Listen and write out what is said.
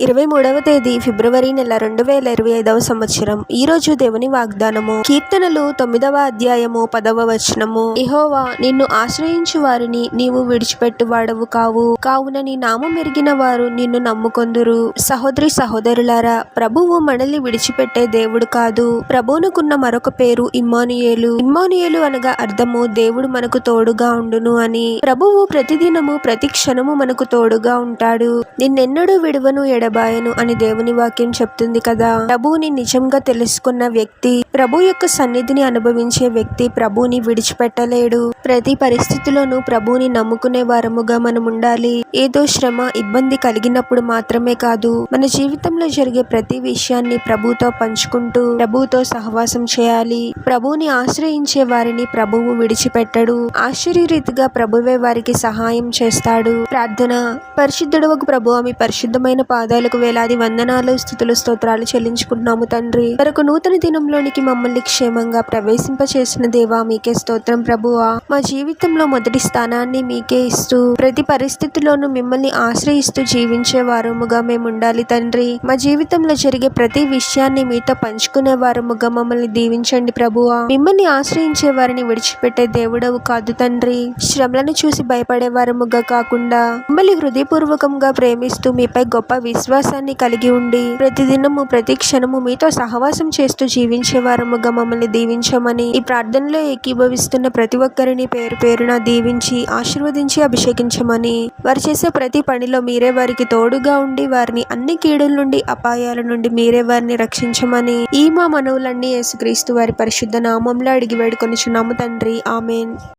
ఇరవై మూడవ తేదీ ఫిబ్రవరి నెల రెండు వేల ఇరవై ఐదవ సంవత్సరం. ఈ రోజు దేవుని వాగ్దానము. కీర్తనలు తొమ్మిదవ అధ్యాయము పదవ వచనము. ఇహోవా నిన్ను ఆశ్రయించు వారిని నీవు విడిచిపెట్టువాడవు కావు. కావున నీ నామం ఎరిగిన వారు నిన్ను నమ్ముకొందురు. సహోదరి సహోదరులారా ప్రభువు మనల్ని విడిచిపెట్టే దేవుడు కాదు. ప్రభువునుకున్న మరొక పేరు ఇమ్మానుయేలు. ఇమ్మానుయేలు అనగా అర్థము దేవుడు మనకు తోడుగా ఉండును అని. ప్రభువు ప్రతిదినము ప్రతి క్షణము మనకు తోడుగా ఉంటాడు. నిన్నెన్నడూ విడువను ఎడ ఎడబాయను అని దేవుని వాక్యం చెప్తుంది కదా. ప్రభువుని నిజంగా తెలుసుకున్న వ్యక్తి ప్రభు యొక్క సన్నిధిని అనుభవించే వ్యక్తి ప్రభువుని విడిచిపెట్టలేడు. ప్రతి పరిస్థితిలోనూ ప్రభువుని నమ్ముకునే వారముగా మనం ఉండాలి ఏదో శ్రమ ఇబ్బంది కలిగినప్పుడు మాత్రమే కాదు మన జీవితంలో జరిగే ప్రతి విషయాన్ని ప్రభుతో పంచుకుంటూ ప్రభుతో సహవాసం చేయాలి. ప్రభువుని ఆశ్రయించే వారిని ప్రభువు విడిచిపెట్టడు. ఆశ్చర్యరీతిగా ప్రభువే వారికి సహాయం చేస్తాడు. ప్రార్థన. పరిశుద్ధుడవకు ప్రభు ఆమె పరిశుద్ధమైన పాదాలకు వేలాది వందనాలు స్థుతులు స్తోత్రాలు చెల్లించుకుంటున్నాము తండ్రి. మరొక నూతన దినంలోనికి మమ్మల్ని క్షేమంగా ప్రవేశింప చేసిన దేవా మీకే స్తోత్రం ప్రభువా. మా జీవితంలో మొదటి స్థానాన్ని మీకే ఇస్తూ ప్రతి పరిస్థితిలోనూ మిమ్మల్ని ఆశ్రయిస్తూ జీవించే వారముగా మేము ఉండాలి తండ్రి. మా జీవితంలో జరిగే ప్రతి విషయాన్ని మీతో పంచుకునే వారముగా మమ్మల్ని దీవించండి ప్రభువా. మిమ్మల్ని ఆశ్రయించే వారిని విడిచిపెట్టే దేవుడవు కాదు తండ్రి. శ్రమలను చూసి భయపడే వారముగా కాకుండా మిమ్మల్ని హృదయపూర్వకంగా ప్రేమిస్తూ మీపై గొప్ప విశ్వాసాన్ని కలిగి ఉండి ప్రతిదినము ప్రతి క్షణము మీతో సహవాసం చేస్తూ జీవించే వారముగా మమ్మల్ని దీవించమని ఈ ప్రార్థనలో ఏకీభవిస్తున్న ప్రతి ఒక్కరిని పేరు పేరున దీవించి ఆశీర్వదించి అభిషేకించమని వారు చేసే ప్రతి పనిలో మీరే వారికి తోడుగా ఉండి వారిని అన్ని కీడుల నుండి అపాయాల నుండి మీరే వారిని రక్షించమని ఈ మా మనవులన్నీ యేసుక్రీస్తు వారి పరిశుద్ధ నామంలో అడిగి వేడుకొనిచున్నాము తండ్రి. ఆమెన్.